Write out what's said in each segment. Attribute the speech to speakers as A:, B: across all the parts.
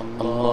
A: Allah.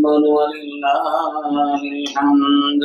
A: الله أكبر ولله الحمد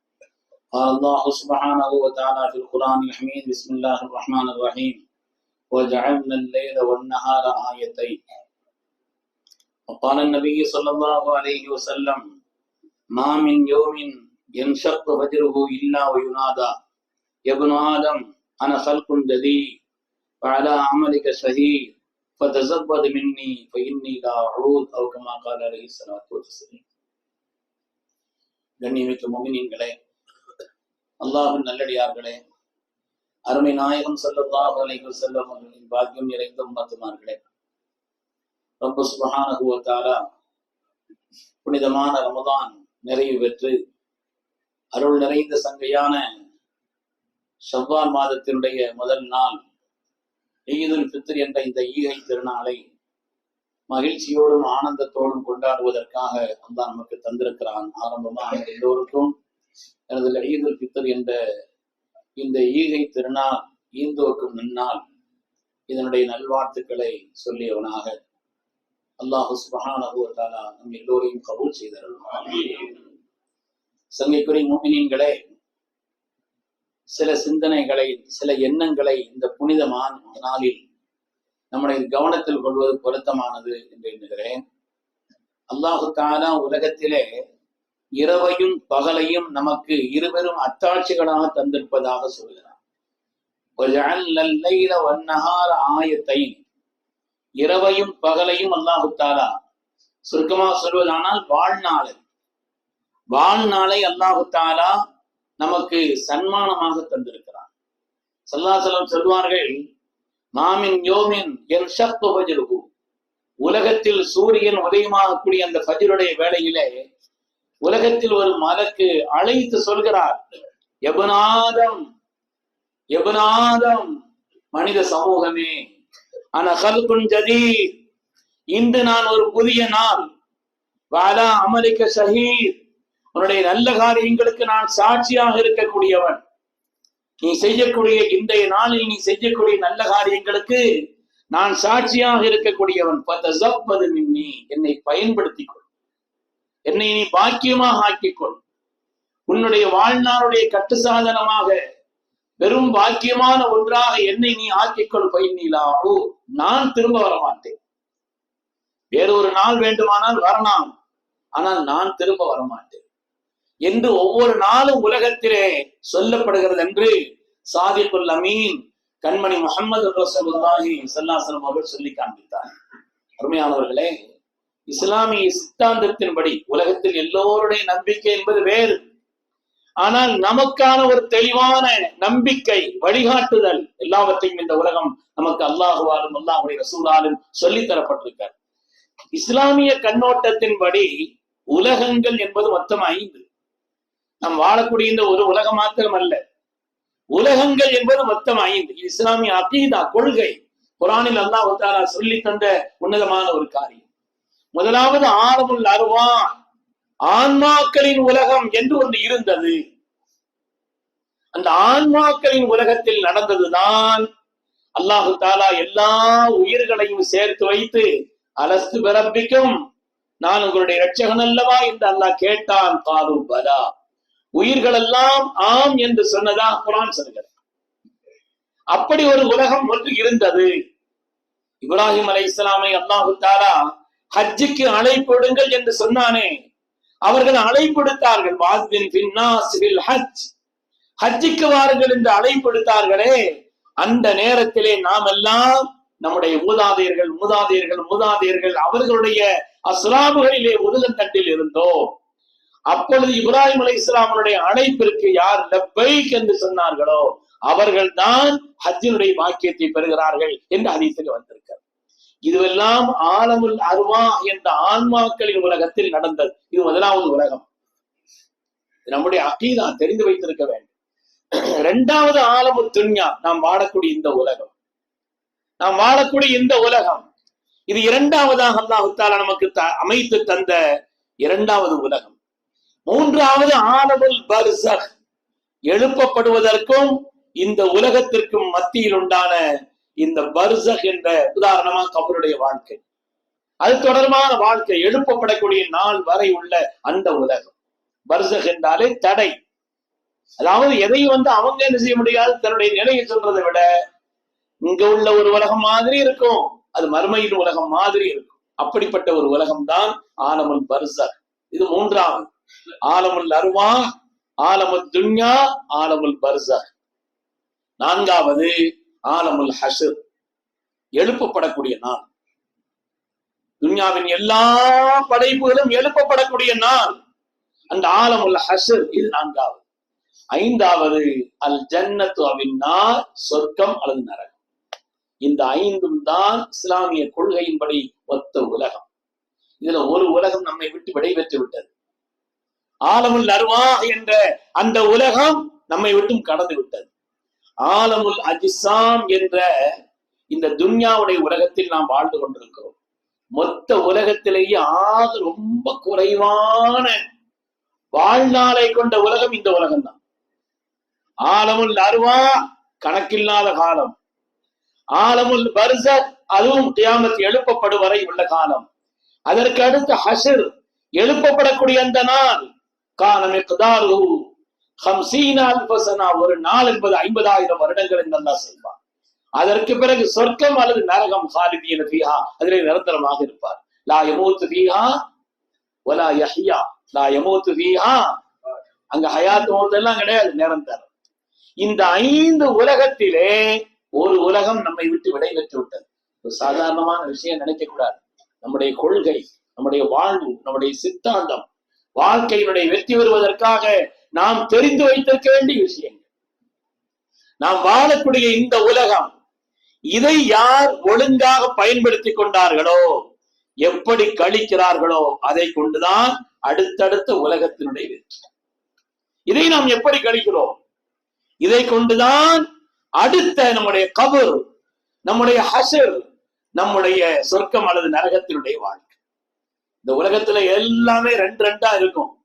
B: قال الله سبحانه وتعالى في القرآن الحميد بسم الله الرحمن الرحيم وجعلنا الليل والنهار آيتين وقال النبي صلى الله عليه وسلم ما من يوم ينشق فجره إلا وينادى يا ابن آدم أنا خلق جديد وعلى عملك شهيد فتزبد مني فإني لا أعود أو كما قال عليه الصلاة والسلام கண்ணியமிக்க முமினின்களே அல்லாஹின் நல்லடியார்களே அருமை நாயகம் ஸல்லல்லாஹு அலைஹி செல்லும் அவர்களின் பாக்கியம் நிறைந்த உம்மத்துமார்களே. ரொம்ப சுப்ஹானஹு புனிதமான ரமதான் நிறைவு பெற்று அருள் நிறைந்த சங்கையான ஷவ்வால் மாதத்தினுடைய முதல் நாள் ஈதுல் பித்ர் என்ற இந்த ஈகை திருநாளை மகிழ்ச்சியோடும் ஆனந்தத்தோடும் கொண்டாடுவதற்காக அந்த நமக்கு தந்திருக்கிறான். ஆரம்பமாக எல்லோருக்கும் எனது ஈதுல் ஃபித்ர் என்ற இந்த ஈகை திருநாள் ஈந்தோக்கும் நன்னால் இதனுடைய நல்வாழ்த்துக்களை சொல்லியவனாக அல்லாஹு சுபஹானஹு நம் எல்லோரையும் கபூல் செய்தார்கள் சங்கைக்குரிய மூமினீன்களே சில சிந்தனைகளை சில எண்ணங்களை இந்த புனிதமான நாளில் நம்முடைய கவனத்தில் கொள்வது பொருத்தமானது என்று எண்ணுகிறேன். அல்லாஹு தாலா உலகத்திலே இரவையும் பகலையும் நமக்கு இருவரும் அத்தாட்சிகளாக தந்திருப்பதாக சொல்கிறார். ஆயத்தை இரவையும் பகலையும் அல்லாஹு தாலா சுருக்கமாக சொல்வதானால் வாழ்நாளை வாழ்நாளை அல்லாஹு நமக்கு சன்மானமாக தந்திருக்கிறான். சல்லாசலம் சொல்வார்கள் மாமின் யோமின் என் சக்து உலகத்தில் சூரியன் உதயமாகக்கூடிய அந்த பஜருடைய வேலையிலே உலகத்தில் ஒரு மலக்கு அழைத்து சொல்கிறார் எபுநாதம் எபுநாதம் மனித சமூகமே அனகல்குன் ஜதி இன்று நான் ஒரு புதிய நாள் வாலா அமலிக்க ஷஹீத் உன்னுடைய நல்ல காரியங்களுக்கு நான் சாட்சியாக இருக்கக்கூடியவன். நீ செய்யக்கூடிய இன்றைய நாளில் நீ செய்யக்கூடிய நல்ல காரியங்களுக்கு நான் சாட்சியாக இருக்கக்கூடியவன். பத்த ஜப்பது மின்னி. என்னை பயன்படுத்திக் கொள் என்னை நீ பாக்கியமாக ஆக்கிக்கொள். உன்னுடைய வாழ்நாளுடைய கட்டு சாதனமாக பெரும் பாக்கியமான ஒன்றாக என்னை நீ ஆக்கிக்கொள் பையனிலாவோ. நான் திரும்ப வர மாட்டேன் வேறொரு நாள் வேண்டுமானால் வரலாம். ஆனால் நான் திரும்ப வர மாட்டேன் என்று ஒவ்வொரு நாளும் உலகத்திலே சொல்லப்படுகிறது என்று சாதிக்குல் அமீன் கண்மணி முகமது ரசூலுல்லாஹி ஸல்லல்லாஹு அவர்கள் சொல்லி காண்பித்தார். அருமையானவர்களே இஸ்லாமிய சித்தாந்தத்தின்படி உலகத்தில் எல்லோருடைய நம்பிக்கை என்பது வேறு. ஆனால் நமக்கான ஒரு தெளிவான நம்பிக்கை வழிகாட்டுதல் எல்லாவற்றையும் இந்த உலகம் நமக்கு அல்லாஹுவாலும் அல்லாஹுடைய ரசூலாலும் சொல்லி தரப்பட்டிருக்கார் இஸ்லாமிய கண்ணோட்டத்தின்படி உலகங்கள் என்பது மொத்தம் ஐந்து. நாம் வாழக்கூடிய இந்த ஒரு உலகம் மாத்திரம் அல்ல உலகங்கள் என்பது மொத்தம் ஐந்து. இஸ்லாமிய அகீதா கொள்கை. குரானில் அல்லாஹ் சொல்லி தந்த உன்னதமான ஒரு காரியம். முதலாவது ஆழமுள் அருவா ஆன்மாக்களின் உலகம் என்று ஒன்று இருந்தது. அந்த ஆன்மாக்களின் உலகத்தில் நடந்ததுதான் அல்லாஹு தாலா எல்லா உயிர்களையும் சேர்த்து வைத்து அலஸ்து பிறப்பிக்கும் நான் உங்களுடைய ரட்சகன் அல்லவா? என்று அல்லாஹ் கேட்டான். காலு பலா. உயிர்கள் எல்லாம் ஆம் என்று சொன்னதா குரான் சொல்கிறார் அப்படி ஒரு உலகம் ஒன்று இருந்தது. இப்ராஹிம் அலை இஸ்லாமை அல்லாஹு தாலா ஹஜ்ஜுக்கு அழைப்படுங்கள் என்று சொன்னானே. அவர்கள் அழைப்படுத்தார்கள் வாஸ்பின் ஹஜ். ஹஜ்ஜுக்கு வாருங்கள் என்று அழைப்படுத்தார்களே அந்த நேரத்திலே நாம் எல்லாம் நம்முடைய மூதாதையர்கள் மூதாதையர்கள் மூதாதையர்கள் அவர்களுடைய அஸ்லாமுகளிலே உருகத்தட்டில் இருந்தோம். அப்பொழுது இப்ராஹிம் அலை இஸ்லாமனுடைய அழைப்பிற்கு யார் லெப்பைக் என்று சொன்னார்களோ அவர்கள் தான் ஹஜ்ஜினுடைய வாக்கியத்தை பெறுகிறார்கள் என்று அதிசயம் வந்திருக்கிறது. இதுவெல்லாம் ஆலமுல் அருவா என்ற ஆன்மாக்களின் உலகத்தில் நடந்தது. இது முதலாவது உலகம். நம்முடைய அகீதா தெரிந்து வைத்திருக்க வேண்டும். இரண்டாவது ஆலமு துன்யா நாம் வாழக்கூடிய இந்த உலகம். நாம் வாழக்கூடிய இந்த உலகம் இது இரண்டாவதாக அல்லாஹுத்தால நமக்கு த- அமைத்து தந்த இரண்டாவது உலகம். மூன்றாவது ஆலமுல் பர்சக் எழுப்பப்படுவதற்கும் இந்த உலகத்திற்கும் மத்தியில் உண்டான இந்த பர்சக் என்ற உதாரணமா கபருடைய வாழ்க்கை. அது தொடர்பான வாழ்க்கை எழுப்பப்படக்கூடிய நாள் வரை உள்ள அந்த உலகம். பர்சக் என்றாலே தடை. அதாவது எதையும் வந்து அவங்க என்ன செய்ய முடியாது? தன்னுடைய நிலையை சொல்றதை விட இங்க உள்ள ஒரு உலகம் மாதிரி இருக்கும். அது மறுமையின் உலகம் மாதிரி இருக்கும். அப்படிப்பட்ட ஒரு உலகம் தான் ஆலமுல் பர்சக். இது மூன்றாவது. ஆலமுல் அருவா ஆலமுல் துன்யா ஆலமுல் பர்சக். நான்காவது ஆலமுல் ஹசர் எழுப்பப்படக்கூடிய நாள். துன்யாவின் எல்லா படைப்புகளும் எழுப்பப்படக்கூடிய நாள். அந்த ஆலமுல் ஹசர் இது நான்காவது. ஐந்தாவது அல் ஜன்னத்து அவின்னார் சொர்க்கம் அல்லது நரகம். இந்த ஐந்தும் தான் இஸ்லாமிய கொள்கையின்படி ஒத்த உலகம். இதுல ஒரு உலகம் நம்மை விட்டு விடைபெற்று விட்டது. ஆலமுல் அருவா என்ற அந்த உலகம் நம்மை விட்டும் கடந்து விட்டது. ஆலமுல் அஜிசாம் என்ற இந்த துன்யாவுடைய உலகத்தில் நாம் வாழ்ந்து கொண்டிருக்கிறோம். மொத்த உலகத்திலேயே ஆக ரொம்ப குறைவான வாழ்நாளை கொண்ட உலகம் இந்த உலகம் தான் ஆலமுல் அருவா கணக்கில்லாத காலம். ஆலமுல் வருஷ அதுவும் கியாமத் எழுப்பப்படும் வரை உள்ள காலம். அதற்கு அடுத்து ஹஷர் எழுப்பப்படக்கூடிய அந்த நாள் காலம் இக்தாரு ஹம்சீனா அல்பசனா ஒரு நாள் என்பது ஐம்பதாயிரம் வருடங்கள் என்றெல்லாம் அல்லாஹ் அதற்கு பிறகு சொர்க்கம் அல்லது நரகம் ஹாலிதியன பீஹா அதிலே நிரந்தரமாக இருப்பார். லா யமூத்து பீஹா ஒலா யஹியா. லா யமூத்து பீஹா அங்க ஹயாத் மௌத் எல்லாம் கிடையாது நிரந்தரம். இந்த ஐந்து உலகத்திலே ஒரு உலகம் நம்மை விட்டு விடைபெற்று விட்டது. ஒரு சாதாரணமான விஷயம் நினைக்க கூடாது நம்முடைய கொள்கை நம்முடைய வாழ்வு நம்முடைய சித்தாந்தம் வாழ்க்கையினுடைய வெற்றி பெறுவதற்காக நாம் தெரிந்து வைத்திருக்க வேண்டிய விஷயங்கள். நாம் வாழக்கூடிய இந்த உலகம் இதை யார் ஒழுங்காக பயன்படுத்தி கொண்டார்களோ எப்படி கழிக்கிறார்களோ அதை கொண்டுதான் அடுத்தடுத்த உலகத்தினுடைய வெற்றி. இதை நாம் எப்படி கழிக்கிறோம்? இதை கொண்டுதான் அடுத்த நம்முடைய கபர் நம்முடைய ஹசர் நம்முடைய சொர்க்கம் அல்லது நரகத்தினுடைய வாழ்க்கை. இந்த உலகத்துல எல்லாமே ரெண்டு ரெண்டா இருக்கும்.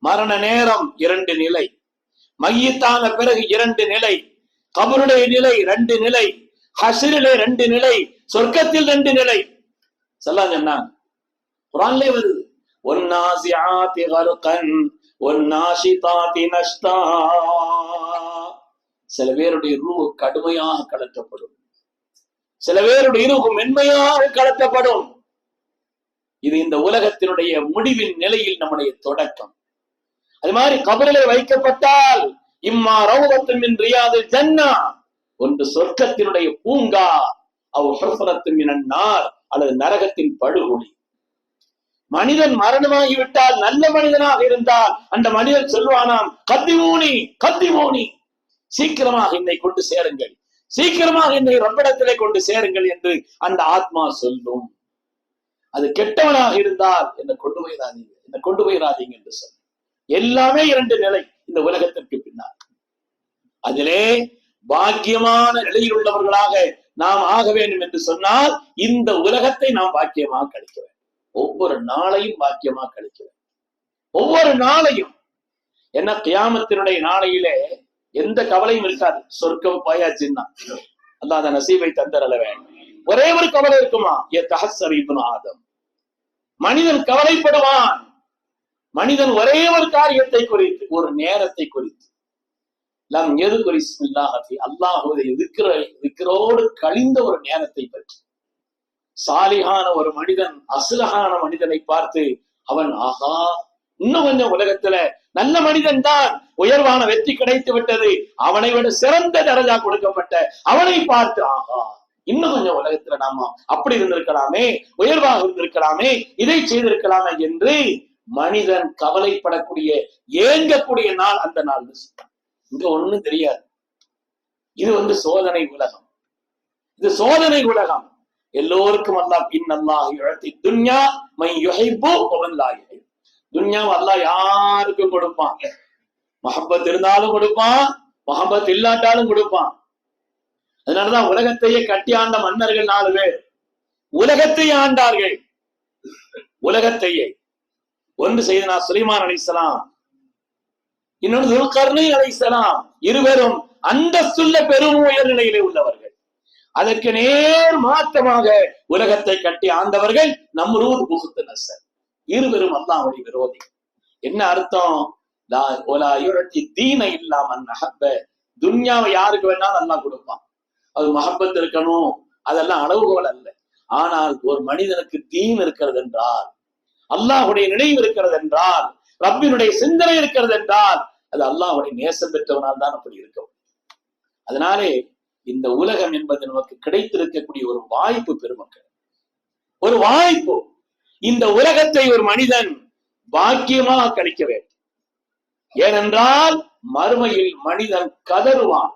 B: மரண நேரம் இரண்டு நிலை. மையத்தான பிறகு இரண்டு நிலை. கபருடைய நிலை ரெண்டு நிலை. ஹசிரிலே ரெண்டு நிலை. சொர்க்கத்தில் ரெண்டு நிலை. சொல்லாங்க என்ன குரான்லே வருது. ஒன்னாசியாத்தி கருக்கன் ஒன்னாஷிதாத்தி நஷ்டா. சில பேருடைய ரூ கடுமையாக கடத்தப்படும் சில பேருடைய ரூ மென்மையாக கடத்தப்படும் இது இந்த உலகத்தினுடைய முடிவின் நிலையில் நம்முடைய தொடக்கம். அது மாதிரி கபரிலே வைக்கப்பட்டால் இம்மா ரவுதத்தும் மின் ரியாதில் ஜன்னா. ஒன்று சொர்க்கத்தினுடைய பூங்கா அவ் ஹர்ஃபரத்தும் மினன் அல்லது நரகத்தின் படுகொலி
C: மனிதன் மரணமாகிவிட்டால் நல்ல மனிதனாக இருந்தால் அந்த மனிதன் சொல்வானாம் கத்திமூனி கத்திமூனி. சீக்கிரமாக என்னை கொண்டு சேருங்கள். சீக்கிரமாக என்னை ரப்பிடத்திலே கொண்டு சேருங்கள் என்று அந்த ஆத்மா சொல்லும். அது கெட்டவனாக இருந்தால் என்னை கொண்டு போயிடாதீங்க என்னை கொண்டு போயிடாதீங்க என்று சொல்லும் எல்லாமே இரண்டு நிலை இந்த உலகத்திற்கு பின்னால். அதிலே பாக்கியமான நிலையில் உள்ளவர்களாக நாம் ஆக வேண்டும் என்று சொன்னால் இந்த உலகத்தை நாம் பாக்கியமாக கழிக்கிறேன் ஒவ்வொரு நாளையும் பாக்கியமாக கழிக்கிறேன் ஒவ்வொரு நாளையும் என்ன கியாமத்தினுடைய நாளையிலே எந்த கவலையும் இருக்காது. சொர்க்கம் பாயாச்சுன்னா. அல்லாத நசீவை தந்தரல ஒரே ஒரு கவலை இருக்குமா? ஏ தஹசரிபுன் ஆதம். மனிதன் கவலைப்படுவான். மனிதன் ஒரே ஒரு காரியத்தை குறித்து ஒரு நேரத்தை குறித்து. லம் எது குறித்து அல்லாஹுவை இருக்கிற இருக்கிறோடு கழிந்த ஒரு நேரத்தை பற்றி. சாலிகான ஒரு மனிதன் அசுலகான மனிதனை பார்த்து அவன் ஆஹா இன்னும் கொஞ்சம் உலகத்துல நல்ல மனிதன் தான் உயர்வான வெற்றி கிடைத்து விட்டது அவனை விட சிறந்த தரஜா கொடுக்கப்பட்ட அவனை பார்த்து ஆஹா இன்னும் கொஞ்சம் உலகத்துல நாம அப்படி இருந்திருக்கலாமே உயர்வாக இருந்திருக்கலாமே இதை செய்திருக்கலாமே என்று மனிதன் கவலைப்படக்கூடிய ஏங்கக்கூடிய நாள் அந்த நாள். இங்க ஒண்ணும் தெரியாது. இது வந்து சோதனை உலகம். இது சோதனை உலகம். எல்லோருக்கும் அல்லாஹ் பின் அல்லாஹ் இழத்தி துன்யா மை யுகைப்போ அவன் லாஹி துன்யாவை அல்லாஹ் யாருக்கும் கொடுப்பான். மஹப்பத் இருந்தாலும் கொடுப்பான் மஹப்பத் இல்லாட்டாலும் கொடுப்பான். அதனாலதான் உலகத்தையே கட்டி ஆண்ட மன்னர்கள் நாலு பேர். உலகத்தை ஆண்டார்கள். உலகத்தையே. ஒன்று செய்தனா சுலைமான் அலிசலாம் இன்னொன்று துல்கர்ணி அலிசலாம் இருவரும் அந்தஸ்துள்ள பெரும் உயர் நிலையிலே உள்ளவர்கள். அதற்கு நேர் மாற்றமாக உலகத்தை கட்டி ஆண்டவர்கள் நம்மளூர் புகுத்து நசர். இருவரும் அல்லாவுடைய விரோதி. என்ன அர்த்தம்? தீன இல்லாம நகப்ப துன்யாவை யாருக்கு வேணாலும் நல்லா கொடுப்பான். அது மகப்பத் இருக்கணும் அதெல்லாம் அளவுகோல் அல்ல. ஆனால் ஒரு மனிதனுக்கு தீன் இருக்கிறது என்றால் அல்லாஹுடைய நினைவு இருக்கிறது என்றால் ரப்பினுடைய சிந்தனை இருக்கிறது என்றால் அது அல்லாஹுடைய நேசம் பெற்றவனால் தான் அப்படி இருக்கும். அதனாலே இந்த உலகம் என்பது நமக்கு கிடைத்திருக்கக்கூடிய ஒரு வாய்ப்பு பெருமக்கள். ஒரு வாய்ப்பு. இந்த உலகத்தை ஒரு மனிதன் பாக்கியமாக கழிக்க வேண்டும். ஏனென்றால் மறுமையில் மனிதன் கதறுவான்.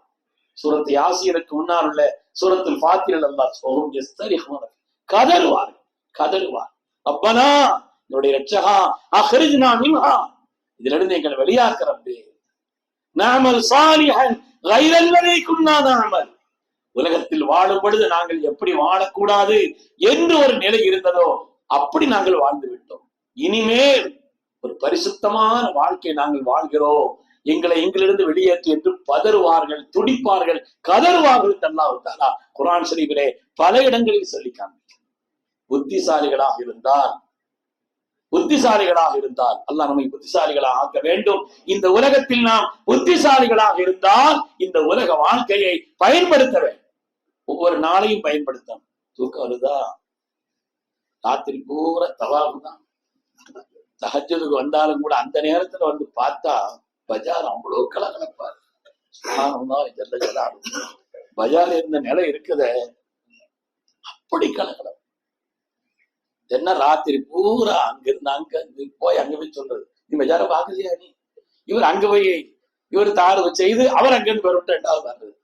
C: சூரத்து யாசியருக்கு முன்னால் உள்ள சூரத்தில் பாத்திரல் அல்லா சோகம் கதறுவார் கதறுவார் அப்பனா என்னுடைய ரட்சகா அஹ்ரிஜ்னா மின்ஹா. இதிலிருந்து எங்களை வெளியாக்குறப்பே நாமல் சாலிஹன் கைரல்லதை குன்னா நாமல். உலகத்தில் வாழும் பொழுது நாங்கள் எப்படி வாழக்கூடாது என்று ஒரு நிலை இருந்ததோ அப்படி நாங்கள் வாழ்ந்து விட்டோம். இனிமேல் ஒரு பரிசுத்தமான வாழ்க்கை நாங்கள் வாழ்கிறோம். எங்களை எங்களிருந்து வெளியேற்றி என்று பதறுவார்கள் துடிப்பார்கள் கதறுவார்கள் தல்லாவிட்டாரா குரான் சரீபிலே பல இடங்களில் சொல்லி காண்பிக்கும் புத்திசாலிகளாக இருந்தால் புத்திசாலிகளாக இருந்தால் அல்லாஹ் நம்மை புத்திசாலிகளாக ஆக்க வேண்டும். இந்த உலகத்தில் நாம் புத்திசாலிகளாக இருந்தால் இந்த உலக வாழ்க்கையை பயன்படுத்த வேண்டும். ஒவ்வொரு நாளையும் பயன்படுத்தணும். தூக்கம் வருதா? ராத்திரி பூரா தவாபு தான். சகஜதுக்கு வந்தாலும் கூட அந்த நேரத்துல வந்து பார்த்தா பஜார் அவ்வளவு கலகலப்பாரு பஜார் இருந்த நிலை இருக்குதே. அப்படி கலகலம். என்ன ராத்திரி பூரா அங்க இருந்து அங்க போய் அங்க போய் சொல்றது. நீ பஜார பாக்கலையா நீ? இவர் அங்க போய் இவர் தாறு செய்து அவர் அங்க இருந்து வரும் ரெண்டாவது வர்றது.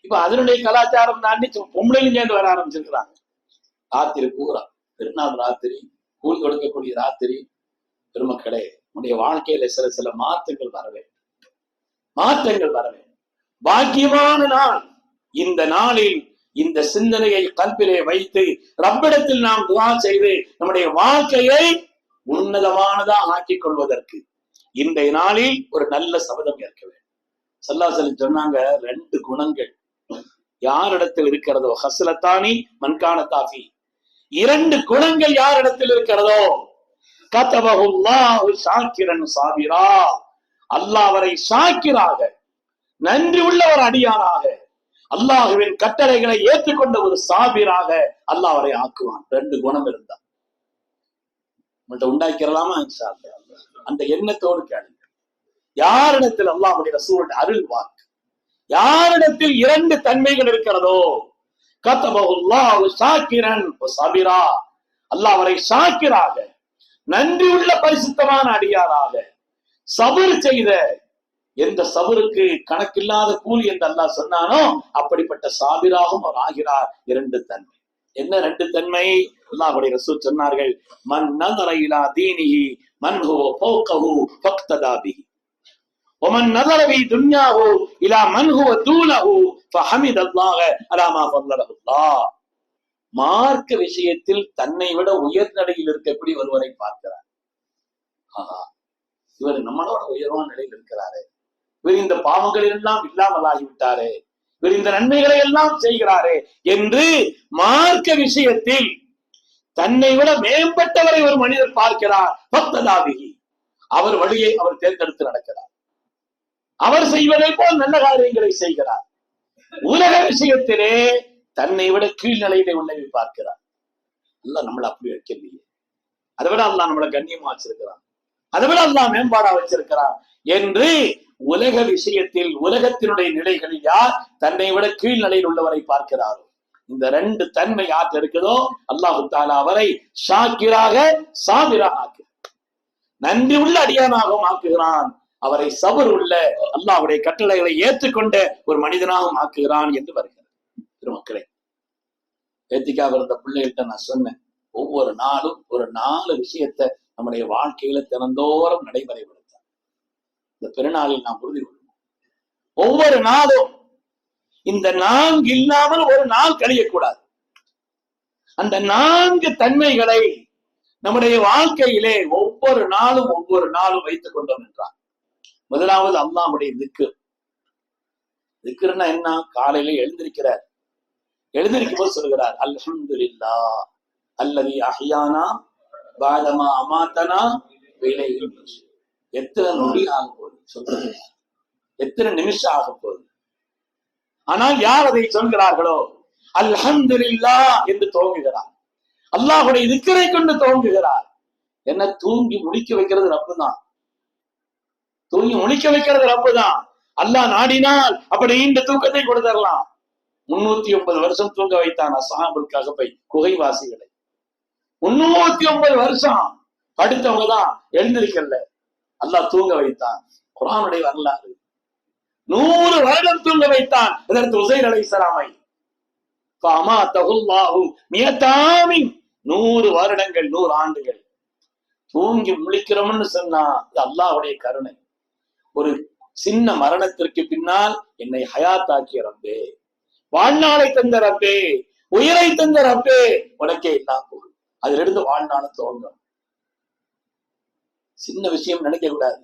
C: இப்ப அதனுடைய கலாச்சாரம் தாண்டி சும்மா பொம்பளையும் சேர்ந்து வர ஆரம்பிச்சிருக்கிறாங்க. ராத்திரி பூரா. திருநாள் ராத்திரி கூழ் கொடுக்கக்கூடிய ராத்திரி பெருமக்களே உடைய வாழ்க்கையில சில சில மாற்றங்கள் வர வேண்டும். மாற்றங்கள் வர வேண்டும். பாக்கியமான நாள். இந்த நாளில் இந்த சிந்தனையை கல்பிலே வைத்து ரப்பிடத்தில் நாம் துவா செய்து நம்முடைய வாழ்க்கையை உன்னதமானதாக ஆக்கிக் கொள்வதற்கு இன்றைய நாளில் ஒரு நல்ல சபதம் ஏற்க வேண்டும். சல்லாசலி சொன்னாங்க ரெண்டு குணங்கள். யாரிடத்தில் இருக்கிறதோ ஹசலத்தானி மன்கான தாஃபி இரண்டு குணங்கள் யாரிடத்தில் இருக்கிறதோ சாக்கிரன் சாபிரா. அல்லாஹ் அவரை சாக்கிராக நன்றி உள்ளவர் அடியானாக அல்லாஹுவின் கட்டளைகளை ஏற்றுக்கொண்ட ஒரு சாபிராக அல்லாஹ் அவரை ஆக்குவான். ரெண்டு குணம் இருந்தார் உங்கள்கிட்ட உண்டாக்கிறலாமா அந்த எண்ணத்தோடு கேளுங்க. யாரிடத்தில் அல்லாஹுடைய ரசூலுடைய அருள் வாக்கு? யாரிடத்தில் இரண்டு தன்மைகள் இருக்கிறதோ? சாக்கிரன் சாபிரா அல்லாஹ் அவரை சாக்கிராக நன்றி உள்ள பரிசுத்தமான அடியாராக சபர் செய்த எந்த சபருக்கு கணக்கில்லாத கூலி என்று அல்லாஹ் சொன்னானோ அப்படிப்பட்ட சாபிராகவும் அவர் ஆகிறார் இரண்டு தன்மை என்ன ரெண்டு தன்மை அல்லாஹுடைய ரசூல் சொன்னார்கள் மன் நதர இலா தீனிஹி மன் ஹுவ ஃபௌகஹு ஃபக்ததா பிஹி ومن نظر في دنياه الى من هو دونه فحمد الله على ما فضله الله மார்க்க விஷயத்தில் தன்னை விட உயர்நிலையில் இருக்கக்கூடிய ஒருவரை பார்க்கிறார் ஆஹா இவர் நம்மளோட உயர்வான நிலையில் இருக்கிறாரே இவர் இந்த பாவங்கள் எல்லாம் இல்லாமல் ஆகிவிட்டாரே இவர் இந்த நன்மைகளை எல்லாம் செய்கிறாரே என்று மார்க்க விஷயத்தில் தன்னை விட மேம்பட்டவரை ஒரு மனிதர் பார்க்கிறார். பக்ததாபிகி. அவர் வழியை அவர் தேர்ந்தெடுத்து நடக்கிறார். அவர் செய்வதை போல் நல்ல காரியங்களை செய்கிறார். உலக விஷயத்திலே தன்னை விட கீழ்நிலையிலே உள்ளவை பார்க்கிறார். அல்ல நம்மளை அப்படி வைக்கலையே அதை விட அல்லா நம்மளை கண்ணியமா வச்சிருக்கிறான். அதை விட அல்லா மேம்பாடா வச்சிருக்கிறான் என்று உலக விஷயத்தில் உலகத்தினுடைய நிலைகளில் யார் தன்னை விட கீழ்நிலையில் உள்ளவரை பார்க்கிறாரோ? இந்த ரெண்டு தன்மை யார் இருக்குதோ? அல்லாஹு தாலா அவரை ஷாக்கிராக சாமிராக ஆக்கு நன்றி உள்ள அடியானாகவும் ஆக்குகிறான். அவரை சபர் உள்ள அல்லாஹுடைய கட்டளைகளை ஏற்றுக்கொண்ட ஒரு மனிதனாகவும் ஆக்குகிறான் என்று வருகிறது. திருமக்களே ஏத்திக்காக இருந்த பிள்ளைகிட்ட நான் சொன்னேன் ஒவ்வொரு நாளும் ஒரு நாலு விஷயத்தை நம்முடைய வாழ்க்கையில தினந்தோறும் நடைமுறைப்படுத்த இந்த பெருநாளில் நாம் உறுதி கொள்வோம். ஒவ்வொரு நாளும் இந்த நான்கு இல்லாமல் ஒரு நாள் கழியக்கூடாது. அந்த நான்கு தன்மைகளை நம்முடைய வாழ்க்கையிலே ஒவ்வொரு நாளும் ஒவ்வொரு நாளும் வைத்துக் கொண்டோம் என்றார். முதலாவது அல்லாஹ்வுடைய திக்கு திக்குன்னா என்ன? காலையில எழுந்திருக்கிறார். எழுந்திருக்கும் போது சொல்கிறார் அல்ஹம்துலில்லா அல்லது அஹியானா பாதமா அமாத்தனா விலையில் எத்தனை நொடி ஆக போகுது? சொல்றது எத்தனை நிமிஷம் ஆக போகுது? ஆனால் யார் அதை சொல்கிறார்களோ? அல்ஹம்துலில்லா என்று துவங்குகிறார். அல்லாஹுடைய இருக்கிறதை கொண்டு துவங்குகிறார். என்ன தூங்கி முடிக்க வைக்கிறது ரப்பு தான் தூங்கி முடிக்க வைக்கிறது ரப்பு தான் அல்லாஹ் நாடினால் அப்படி இந்த தூக்கத்தை கொடுத்தரலாம். முன்னூத்தி ஒன்பது வருஷம் தூங்க வைத்தான் அசாபுல் போய் குகைவாசிகளை. முன்னூத்தி ஒன்பது வருஷம் படுத்தவங்க தான் எழுந்திருக்கல. அல்லாஹ் தூங்க வைத்தான். குரானுடைய வரலாறு. நூறு வருடம் தூங்க வைத்தான். இதற்கு உசைர் அலைசலாமை பாமா தகுல்லாஹு நூறு வருடங்கள் நூறு ஆண்டுகள். தூங்கி முழிக்கிறோம்னு சொன்னா இது அல்லாஹுடைய கருணை. ஒரு சின்ன மரணத்திற்கு பின்னால் என்னை ஹயாத்தாக்கிய ரப்பே. வாழ்நாளை தந்த ரப்பே. உயிரை தந்த ரப்பே. உனக்கே இல்லாம அதிலிருந்து வாழ்நாளும் துவங்கும். சின்ன விஷயம் நினைக்க கூடாது.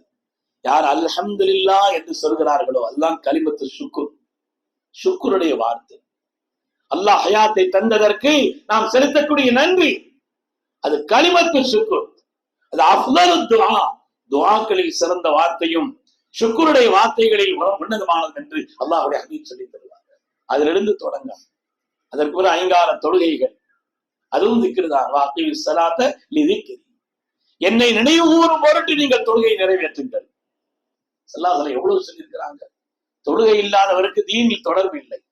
C: யார் அல்ஹம்துலில்லா என்று சொல்கிறார்களோ அல்லாஹ் கலிமத்து சுக்குர் சுக்குருடைய வார்த்தை. அல்லாஹ் ஹயாத்தை தந்ததற்கு நாம் செலுத்தக்கூடிய நன்றி. அது கலிமத்து சுக்குர் அது அஃலரு துவா துவாக்களில் சிறந்த வார்த்தையும் சுக்குருடைய வார்த்தைகளில் உன்னதமானது என்று அல்லாஹுடைய ஹபீப் சொல்லி தருவாங்க அதிலிருந்து தொடங்க அதற்கு ஒரு ஐங்கார தொழுகைகள். அதுவும் திக்ருதான் வாக்கி சலாத்த லிதிக்ரி என்னை நினைவு கூறும் பொருட்டு நீங்கள் தொழுகையை நிறைவேற்றுங்கள். செல்லாதல எவ்வளவு சொல்லியிருக்கிறாங்க? தொழுகை இல்லாதவருக்கு தீனில் தொடர்பு இல்லை.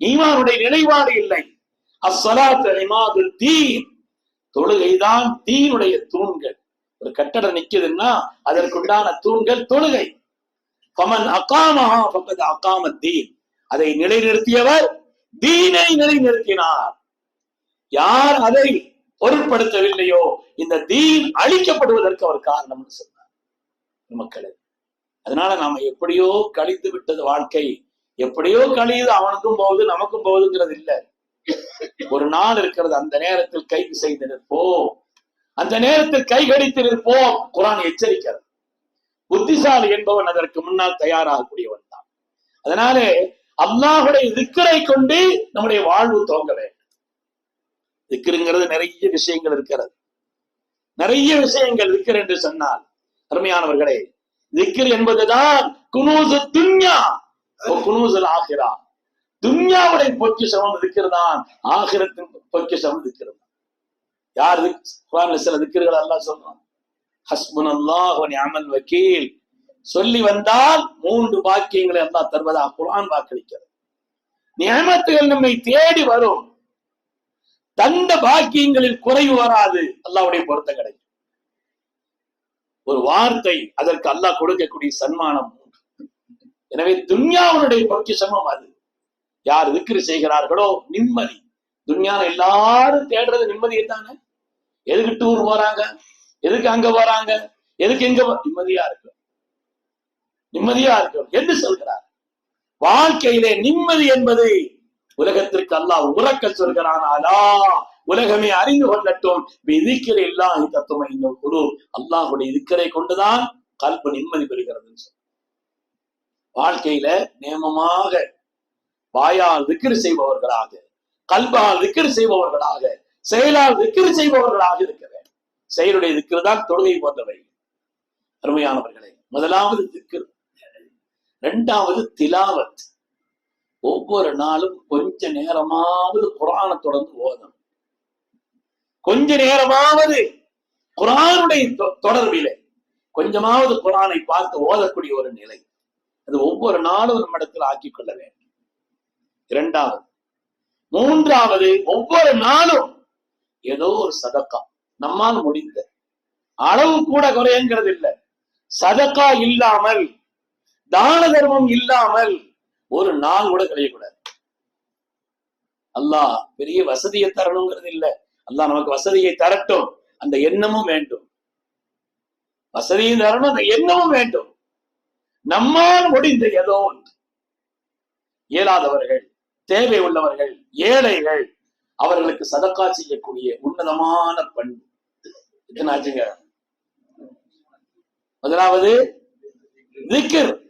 C: ஈமானுடைய நினைவாடு இல்லை. அஸ்ஸலாத்து இமாது தீன். தொழுகைதான் தீனுடைய தூண்கள். ஒரு கட்டடம் நிக்குதுன்னா அதற்குண்டான தூண்கள் தொழுகை. பமன் அகாமஹா பக்கத்து அகாம தீன். அதை நிலைநிறுத்தியவர் தீனை நிலைநிறுத்தினார். யார் அதை பொருட்படுத்தவில்லையோ இந்த தீன் அழிக்கப்படுவதற்கு அவர் காரணம்னு சொன்னார். மக்களே அதனால நாம எப்படியோ கழித்து விட்டது வாழ்க்கை. எப்படியோ கழியுது அவனுக்கும் போகுது நமக்கும் போகுதுங்கிறது இல்ல. ஒரு நாள் இருக்கிறது அந்த நேரத்தில் கைது செய்து நிற்போம். அந்த நேரத்தில் கை கடித்து நிற்போம். குரான் எச்சரிக்கிறது. புத்திசாலி என்பவன் அதற்கு முன்னால் தயாராகக்கூடியவன் தான். அதனாலே அல்லாஹுடைய திக்கரை கொண்டு நம்முடைய வாழ்வு தோங்க வேண்டும். திக்கிருங்கிறது நிறைய விஷயங்கள் இருக்கிறது. நிறைய விஷயங்கள் திக்கர் என்று சொன்னால் அருமையானவர்களே திக்ர் என்பதுதான் குனூசு துன்யா. குனூசல் ஆகிறா துன்யாவுடைய பொக்கிஷம் இருக்கிறதான் ஆகிரத்தின் பொக்கிஷம் இருக்கிறது யார் குரான்ல சில திக்கர்கள் எல்லாம் சொல்றான் ஹஸ்புன் அல்லாஹ் அமல் வக்கீல். சொல்லி வந்தால் மூன்று பாக்கியங்களை எல்லாம் தருவதா குரான் வாக்களிக்கிறது. நியமத்துகள் நம்மை தேடி வரும். தந்த பாக்கியங்களில் குறைவு வராது. அல்லாவுடைய பொருத்தம் கிடைக்கும். ஒரு வார்த்தை அதற்கு அல்லாஹ் கொடுக்கக்கூடிய சன்மானம். எனவே துன்யாவுடைய பொக்கிஷமும் அது. யார் விக்கிரி செய்கிறார்களோ நிம்மதி. துன்யால எல்லாரும் தேடுறது நிம்மதியை தானே எதுக்கு டூர் போறாங்க? எதுக்கு அங்க போறாங்க? எதுக்கு எங்க நிம்மதியா இருக்கும். நிம்மதியா இருக்கும். என்று சொல்கிறார். வாழ்க்கையிலே நிம்மதி என்பது உலகத்திற்கு அல்லாஹ் உறக்க சொல்கிறான் அலா உலகமே அறிந்து கொள்ளட்டும். விதிக்கிற இல்லாஹி தத்துவம் இன்னும் குரு அல்லாஹுடைய இதுக்கரை கொண்டுதான் கல்பு நிம்மதி பெறுகிறது வாழ்க்கையில நேமமாக வாயால் விக்கிரி செய்பவர்களாக கல்பால் விக்கிரி செய்பவர்களாக செயலால் விக்கிரி செய்பவர்களாக இருக்கிறேன் செயலுடைய திக்ரு தான் தொழுகை போன்றவை. அருமையானவர்களே முதலாவது திக்ரு இரண்டாவது திலாவத். ஒவ்வொரு நாளும் கொஞ்ச நேரமாவது குரானை தொடர்ந்து ஓதணும். கொஞ்ச நேரமாவது குரானுடைய தொ- தொடர்பிலே கொஞ்சமாவது குரானை பார்த்து ஓதக்கூடிய ஒரு நிலை. அது ஒவ்வொரு நாளும் நம்மிடத்தில் ஆக்கிக் கொள்ள வேண்டும். இரண்டாவது மூன்றாவது ஒவ்வொரு நாளும் ஏதோ ஒரு சதக்கா. நம்மால் முடிந்த அளவு கூட குறையங்கிறது இல்லை சதக்கா இல்லாமல் தான தர்மம் இல்லாமல் ஒரு நாள் கூட கழியக்கூடாது. அல்லாஹ் பெரிய வசதியை தரணுங்கிறது இல்ல. அல்லாஹ் நமக்கு வசதியை தரட்டும். அந்த எண்ணமும் வேண்டும். வசதியும் தரணும் அந்த எண்ணமும் வேண்டும். நம்மால் முடிந்த ஏதோ ஒன்று. இயலாதவர்கள் தேவை உள்ளவர்கள் ஏழைகள் அவர்களுக்கு சதக்கா செய்யக்கூடிய உன்னதமான பண்பு. எத்தனை ஆச்சுங்க? முதலாவது திக்ர்.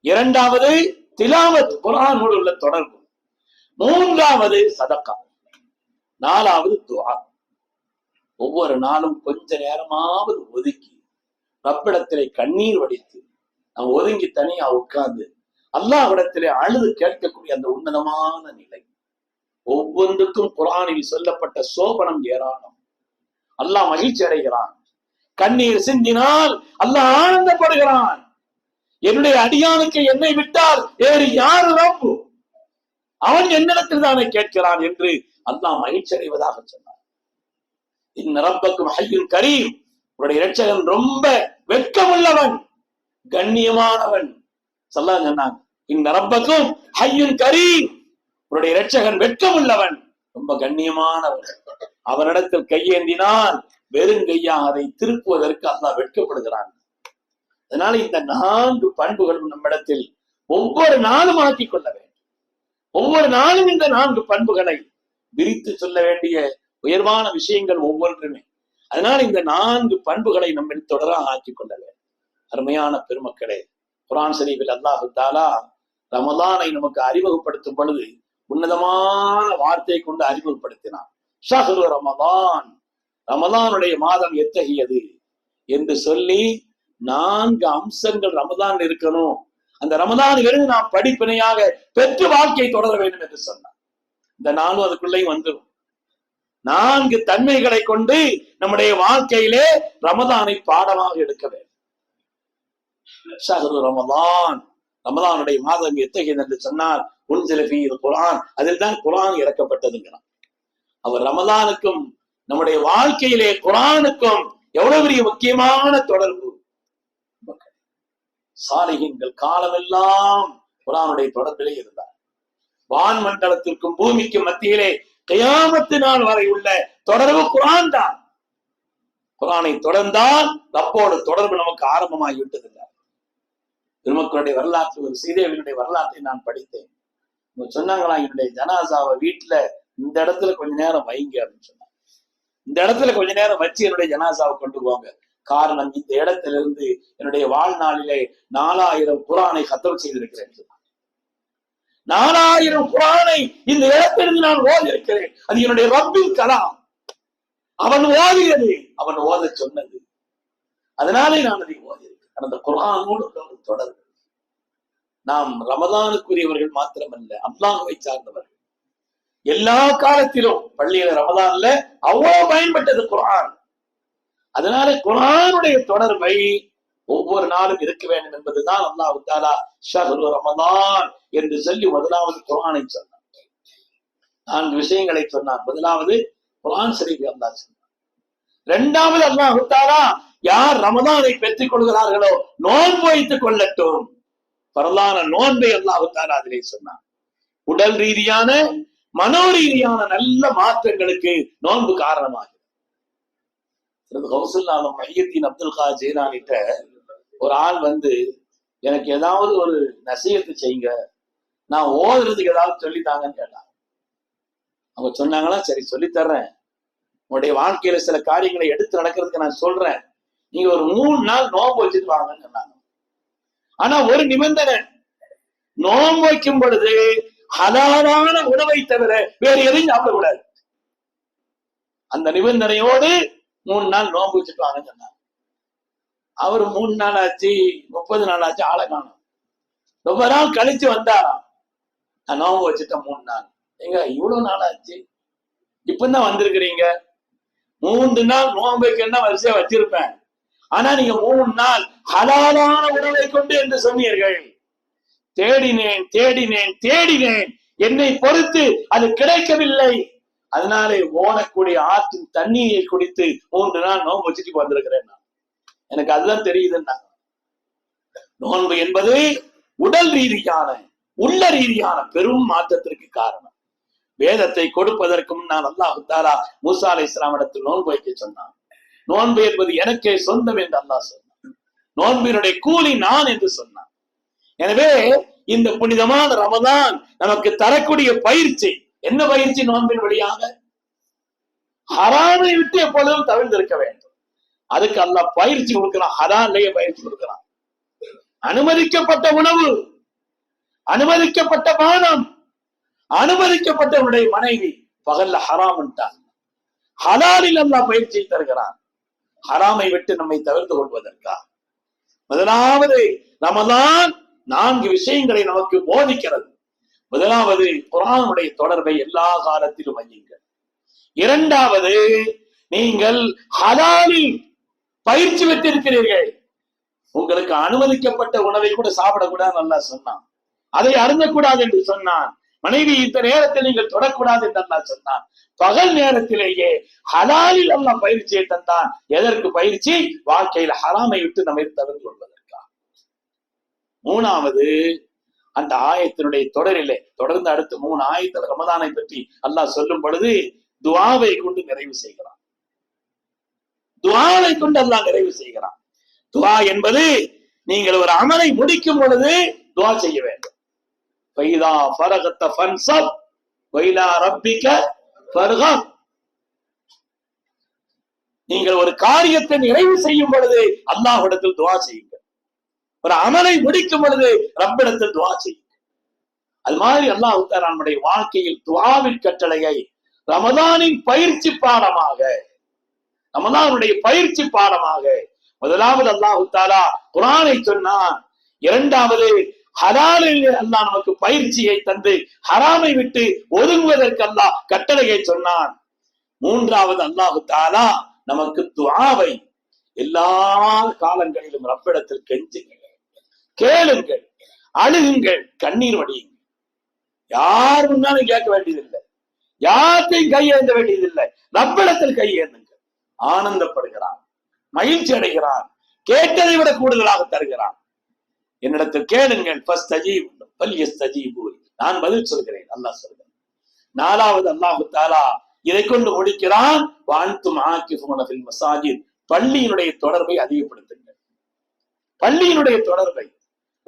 C: இரண்டாவது திலாவத் குரானோடு உள்ள தொடர்பு. மூன்றாவது சதக்கா. நாலாவது துவா ஒவ்வொரு நாளும் கொஞ்ச நேரமாவது ஒதுக்கி ரப்பிடத்திலே கண்ணீர் வடித்து நான் ஒதுங்கி தனியா உட்கார்ந்து அல்லாவிடத்திலே அழுது கேட்கக்கூடிய அந்த உன்னதமான நிலை. ஒவ்வொன்றுக்கும் குரானில் சொல்லப்பட்ட சோபனம் ஏராளம். அல்லாஹ் மகிழ்ச்சி அடைகிறான். கண்ணீர் சிந்தினால் அல்லாஹ் ஆனந்தப்படுகிறான். என்னுடைய அடியானுக்கு என்னை விட்டால் வேறு யாரு ரப்பு அவன் என்னிடத்தில் தானே கேட்கிறான் என்று அல்லாஹ் மகிழ்ச்சி அடைவதாக சொன்னார் இந்த ரப்பக்கும் ஹையுல் கரீம். உடைய இரட்சகன் ரொம்ப வெட்கமுள்ளவன் கண்ணியமானவன். சொல்ல சொன்னாங்க. இந்த ரப்பக்கும் ஹையுல் கரீம். உடைய இரட்சகன் வெட்கமுள்ளவன் ரொம்ப கண்ணியமானவன். அவனிடத்தில் கையேந்தினால் வெறும் கையாக அதை திருப்புவதற்கு அல்லாஹ் வெட்கப்படுகிறான். அதனால இந்த நான்கு பண்புகளும் நம்மிடத்தில் ஒவ்வொரு நாளும் ஆக்கிக் கொள்ள வேண்டும். ஒவ்வொரு நாளும் இந்த நான்கு பண்புகளை விரித்து சொல்ல வேண்டிய உயர்வான விஷயங்கள் ஒவ்வொன்றுமே. அதனால இந்த நான்கு பண்புகளை நம்ம தொடராக ஆக்கிக் கொள்ள வேண்டும். அருமையான பெருமக்களே குரான் சரீபில் அல்லாஹு தாலா ரமதானை நமக்கு அறிமுகப்படுத்தும் பொழுது உன்னதமான வார்த்தையை கொண்டு அறிமுகப்படுத்தினான். ஷஹ்ரு ரமலான் ரமலானுடைய மாதம் எத்தகையது? என்று சொல்லி நான்கு அம்சங்கள் ரமதான் இருக்கணும். அந்த ரமதானிலிருந்து நாம் படிப்பினையாக பெற்று வாழ்க்கையை தொடர வேண்டும் என்று சொன்னார். இந்த நானும் அதுக்குள்ளேயும் வந்துடும். நான்கு தன்மைகளை கொண்டு நம்முடைய வாழ்க்கையிலே ரமதானை பாடமாக எடுக்க வேண்டும். ரமதான். ரமதானுடைய மாதம் எத்தகையது என்று சொன்னார் இது குரான் அதில் தான் குரான் இறக்கப்பட்டதுங்கிறான் அவர் ரமதானுக்கும் நம்முடைய வாழ்க்கையிலே குரானுக்கும் எவ்வளவு பெரிய முக்கியமான தொடர்பு சாலிகின்கள் காலமெல்லாம் குரானுடைய தொடர்பிலே இருந்தார். வான் மண்டலத்திற்கும் பூமிக்கும் மத்தியிலே கயாமத்து நாள் வரை உள்ள தொடர்பு குரான் தான். குரானை தொடர்ந்தால் ரப்போடு தொடர்பு நமக்கு ஆரம்பமாகி விட்டதில்லை. திருமக்களுடைய வரலாற்று ஒரு சீதேவினுடைய வரலாற்றை நான் படித்தேன். சொன்னாங்களா என்னுடைய ஜனாசாவை வீட்டுல இந்த இடத்துல கொஞ்ச நேரம் வைங்க அப்படின்னு சொன்னாங்க. இந்த இடத்துல கொஞ்ச நேரம் வச்சு என்னுடைய ஜனாசாவை கொண்டு போங்க. காரணம் இந்த இடத்திலிருந்து என்னுடைய வாழ்நாளிலே நாலாயிரம் குரானை கத்தல் செய்திருக்கிறேன். நாலாயிரம் குரானை இந்த இடத்திலிருந்து நான் ஓதி இருக்கிறேன் அது என்னுடைய ரப்பின் கலாம். அவன் ஓதியது அவன் ஓத சொன்னது. அதனாலே நான் அதை ஓதியிருக்கேன் அந்த குரானோடு தொடர்பு. நாம் ரமதானுக்குரியவர்கள் மாத்திரமல்ல அல்லாஹுவை சார்ந்தவர்கள். எல்லா காலத்திலும் பள்ளியில ரமதான்ல அவ்வளவு பயன்பட்டது குரான் அதனால குரானுடைய தொடர்பை ஒவ்வொரு நாளும் இருக்க வேண்டும் என்பதுதான் அல்லாஹ் தாலா ஷஹரு ரமதான் என்று சொல்லி முதலாவது குரானை சொன்னார் நான்கு விஷயங்களை சொன்னார் முதலாவது குரான் ஷரீஃப் அல்லா சொன்னார் இரண்டாவது அல்லாஹ் தாலா யார் ரமதானை பெற்றுக் கொள்கிறார்களோ நோன்பு வைத்துக் கொள்ளட்டும். பரலான நோன்பை அல்லாஹு தாலா அதிலே சொன்னார் உடல் ரீதியான மனோ ரீதியான நல்ல மாற்றங்களுக்கு நோன்பு கௌசல் கௌசல்லாலும் மையத்தின் அப்துல் கா ஜெயலானிட்ட ஒரு ஆள் வந்து எனக்கு ஏதாவது ஒரு நசீகத்தை செய்யுங்க. நான் ஓதுறதுக்கு ஏதாவது சொல்லித்தாங்கன்னு கேட்டாங்க அவங்க சொன்னாங்களா சரி சொல்லித்தர்றேன். உன்னுடைய வாழ்க்கையில சில காரியங்களை எடுத்து நடக்கிறதுக்கு நான் சொல்றேன். நீங்க ஒரு மூணு நாள் நோன்பு வச்சுட்டு வாங்கன்னு சொன்னாங்க. ஆனா ஒரு நிபந்தனை. நோன்பு வைக்கும் பொழுது ஹலாலான உணவை தவிர வேற எதையும் சாப்பிடக்கூடாது. அந்த நிபந்தனையோடு மூணு நாள் நோன்பு வச்சுட்டு வாங்கன்னு சொன்னாங்க அவர் மூணு நாள் ஆச்சு முப்பது நாள் ஆச்சு ஆளை காணும். ரொம்ப நாள் கழிச்சு வந்தாராம். நான் நோன்பு வச்சுட்டேன் மூணு நாள். எங்க இவ்வளவு நாள் ஆச்சு? இப்பதான் வந்திருக்கிறீங்க. மூன்று நாள் நோன்பு வரிசையா வச்சிருப்பேன். ஆனா நீங்க மூணு நாள் ஹலாலான உணவை கொண்டு என்று சொன்னீர்கள். தேடினேன் தேடினேன் தேடினேன். என்னை பொறுத்து அது கிடைக்கவில்லை. அதனாலே ஓடக்கூடிய ஆற்றின் தண்ணீரை குடித்து மூன்று நாள் நோன்பு வச்சுட்டு வந்திருக்கிறேன் நான். எனக்கு அதுதான் தெரியுதுன்னா. நோன்பு என்பது உடல் ரீதியான உள்ள ரீதியான பெரும் மாற்றத்திற்கு காரணம். வேதத்தை கொடுப்பதற்கும் நான் அல்லாஹு தாலா மூசா அலை இஸ்லாமிடத்தில் நோன்பு வைக்க சொன்னான். நோன்பு என்பது எனக்கே சொந்தம் என்று அல்லாஹ் சொன்னான். நோன்பினுடைய கூலி நான் என்று சொன்னான். எனவே இந்த புனிதமான ரமதான் நமக்கு தரக்கூடிய பயிற்சி என்ன பயிற்சி நோன்பின் வழியாக? ஹராமை விட்டு எப்பொழுதும் தவிர்த்திருக்க வேண்டும். அதுக்கு அல்ல பயிற்சி கொடுக்கிறான் ஹரான்லயே பயிற்சி கொடுக்கிறான். அனுமதிக்கப்பட்ட உணவு அனுமதிக்கப்பட்ட பானம் அனுமதிக்கப்பட்டவனுடைய மனைவி பகல்ல ஹராம்ட்டான் ஹலாலில் அல்லாஹ் பயிற்சியை தருகிறான். ஹராமை விட்டு நம்மை தவிர்த்து கொள்வதற்கா? முதலாவது ரமதான் நான்கு விஷயங்களை நமக்கு போதிக்கிறது. முதலாவது குரானுடைய தொடர்பை எல்லா காலத்திலும் வையுங்கள் இரண்டாவது நீங்கள் ஹலாலில் பயிற்சி பெற்றிருக்கிறீர்கள். உங்களுக்கு அனுமதிக்கப்பட்ட உணவை கூட சாப்பிடக்கூடாது நல்லா சொன்னான். அதை அருந்தக்கூடாது என்று சொன்னான். மனைவி இந்த நேரத்தில் நீங்கள் தொடக்கூடாது என்று அல்லா சொன்னான். பகல் நேரத்திலேயே ஹலாலில் அல்லாஹ் பயிற்சியை தந்தான். எதற்கு பயிற்சி? வாழ்க்கையில் ஹராமை விட்டு நம்மை தவிர்த்து கொள்வதற்கா மூணாவது அந்த ஆயத்தினுடைய தொடரிலே தொடர்ந்து அடுத்து மூணு ஆயத்தில் ரமதானை பற்றி அல்லாஹ் சொல்லும் பொழுது துவாவை கொண்டு நிறைவு செய்கிறான். துவாவை கொண்டு அல்லாஹ் நிறைவு செய்கிறான். துவா என்பது நீங்கள் ஒரு அமலை முடிக்கும் பொழுது துவா செய்ய வேண்டும். பைதா ஃபரகத்த ஃபன்சப் வைலா ரப்பிக்க நீங்கள் ஒரு காரியத்தை நிறைவு செய்யும் பொழுது அல்லாஹ் இடத்தில் துவா செய்யுங்கள். ஒரு அமலை முடிக்கும் பொழுது ரப்பிடத்தில் துவா செய்யுங்கள். அது மாதிரி அல்லாஹ் உத்தார் நம்முடைய வாழ்க்கையில் துவாவின் கட்டளையை ரமதானின் பயிற்சி பாடமாக ரமதானுடைய பயிற்சி பாடமாக முதலாவது அல்லாஹு தாலா குரானை சொன்னான். இரண்டாவது ஹலாலில் அல்லாஹ் நமக்கு பயிற்சியை தந்து ஹராமை விட்டு ஒதுங்குவதற்கு அல்லாஹ் கட்டளையை சொன்னான். மூன்றாவது அல்லாஹு தாலா நமக்கு துவாவை எல்லா காலங்களிலும் ரப்பிடத்தில் கெஞ்சுங்கள். கேளுங்கள் அழுகுங்கள் கண்ணீர் வடியுங்கள். யார் முன்னாலும் கேட்க வேண்டியதில்லை. யார்த்தையும் கையேந்த வேண்டியதில்லை. ரப்பிடத்தில் கையேந்துங்கள் ஆனந்தப்படுகிறான் மகிழ்ச்சி அடைகிறான் கேட்டதை விட கூடுதலாக தருகிறான். என்னிடத்தில் கேளுங்கள் நான் பதில் சொல்கிறேன் அல்லாஹ் சொல்கிறேன். நாலாவது அல்லாஹு தாலா இதை கொண்டு முடிக்கிறான் வாழ்த்தும் ஆக்கிஃபுனபில் மசாஜித். பள்ளியினுடைய தொடர்பை அதிகப்படுத்துங்கள். பள்ளியினுடைய தொடர்பை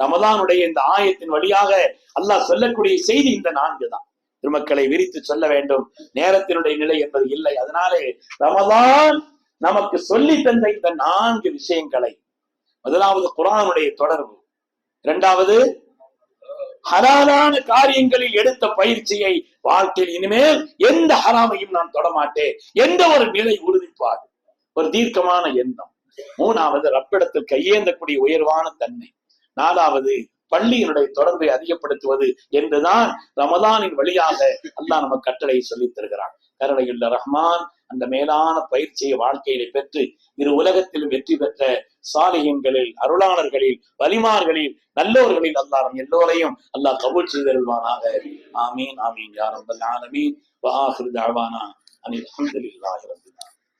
C: ரமதானுடைய இந்த ஆயத்தின் வழியாக அல்லாஹ் சொல்லக்கூடிய செய்தி இந்த நான்கு தான். திருமக்களை விரித்து சொல்ல வேண்டும். நேரத்தினுடைய நிலை என்பது இல்லை. அதனாலே ரமதான் நமக்கு சொல்லி தந்த இந்த நான்கு விஷயங்களை. முதலாவது குரானுடைய தொடர்பு. இரண்டாவது ஹலாலான காரியங்களில் எடுத்த பயிற்சியை வாழ்க்கையில் இனிமேல் எந்த ஹராமையும் நான் தொடமாட்டேன். எந்த ஒரு நிலை உறுதிப்பாடு. ஒரு தீர்க்கமான எண்ணம். மூணாவது ரப்பிடத்தில் கையேந்தக்கூடிய உயர்வான தன்மை. நாலாவது பள்ளியினுடைய தொடர்பை அதிகப்படுத்துவது என்றுதான் ரமதானின் வழியாக அல்லாஹ் நம்ம கட்டளை சொல்லித் தருகிறான். கருணையுள்ள ரஹ்மான் அந்த மேலான பயிற்சியை வாழ்க்கையிலே பெற்று இரு உலகத்திலும் வெற்றி பெற்ற சாலிகங்களில் அருளாளர்களில் வலிமார்களில் நல்லோர்களில் அல்லாஹ் எல்லோரையும் அல்லாஹ் கபூல் செய்தருள்வானாக ஆமீன் ஆமீன் யார் ஆலமீன். வாஹிர் தாவானா அனில் அல்ஹம்துலில்லாஹி